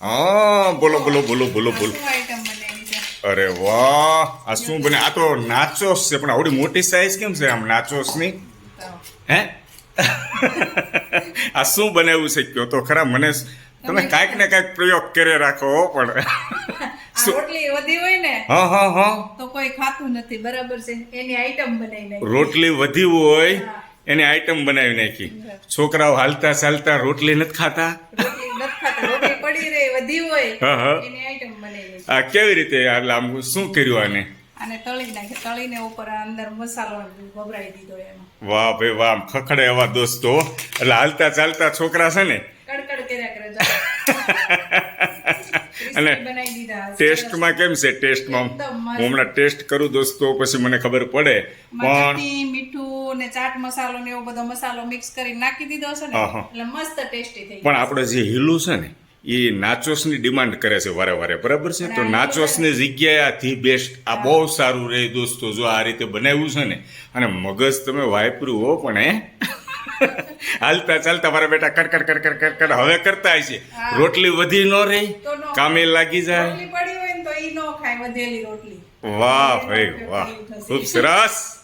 હા બોલો બોલો બોલો બોલો બોલો. અરે વાહ આ શું બને? આ તો નાચોસ છે પણ આવડી મોટી સાઈઝ કેમ છે આમ નાચોસની હે? આ શું બનાવ્યું છે કયો? તો ખરા મને તમે કાંઈક ને કાંઈક પ્રયોગ કરે રાખો પણ? રોટલી વધી હોય ને હા હા હા. તો કોઈ ખાતું નથી બરાબર છે? એની આઈટમ બનાવી નાખી. રોટલી વધી હોય. એની આઈટમ બનાવી નાખી. છોકરાઓ હાલતા ચાલતા રોટલી નથી ખાતા. પડી રહી વધી હોય. એની આઈટમ બનાવી આ કેવી રીતે આ લાંબુ શું કર્યું આને? અને તળી નાખે તળીને ઉપર અંદર મસાલો ભભરાઈ દીધો એમાં વાહ ભાઈ વાહ ખખડે એવા દોસ્તો એટલે હાલતા ચાલતા છોકરા છે ને? કડકડ કર્યા કરે અને ટેસ્ટમાં કેમ છે ટેસ્ટમાં? હું હમણાં ટેસ્ટ કરું દોસ્તો પછી મને ખબર પડે. પણ મીઠું ને ચાટ મસાલો ને એવો બધો મસાલો મિક્સ કરી નાખી દીધો છે ને. એટલે મસ્ત ટેસ્ટી થઈ પણ આપણે જે હીલું છે ને એ નાચોસની ડિમાન્ડ કરે છે વારે વારે. બરાબર છે? તો નાચોસની જગ્યાએ આ ધી બેસ્ટ આ બહુ સારું રહે દોસ્તો જો આ રીતે બનાવ્યું છે ને અને મગજ તમે વાપર્યું હો પણ હે? હાલતા ચાલતા મારા બેટા કડકડ કડકડ કડકડ હવે કરતા છે રોટલી વધી ન રહી કામે લાગી જાય. હોય વાહ ભાઈ વાહ. ખૂબ સરસ.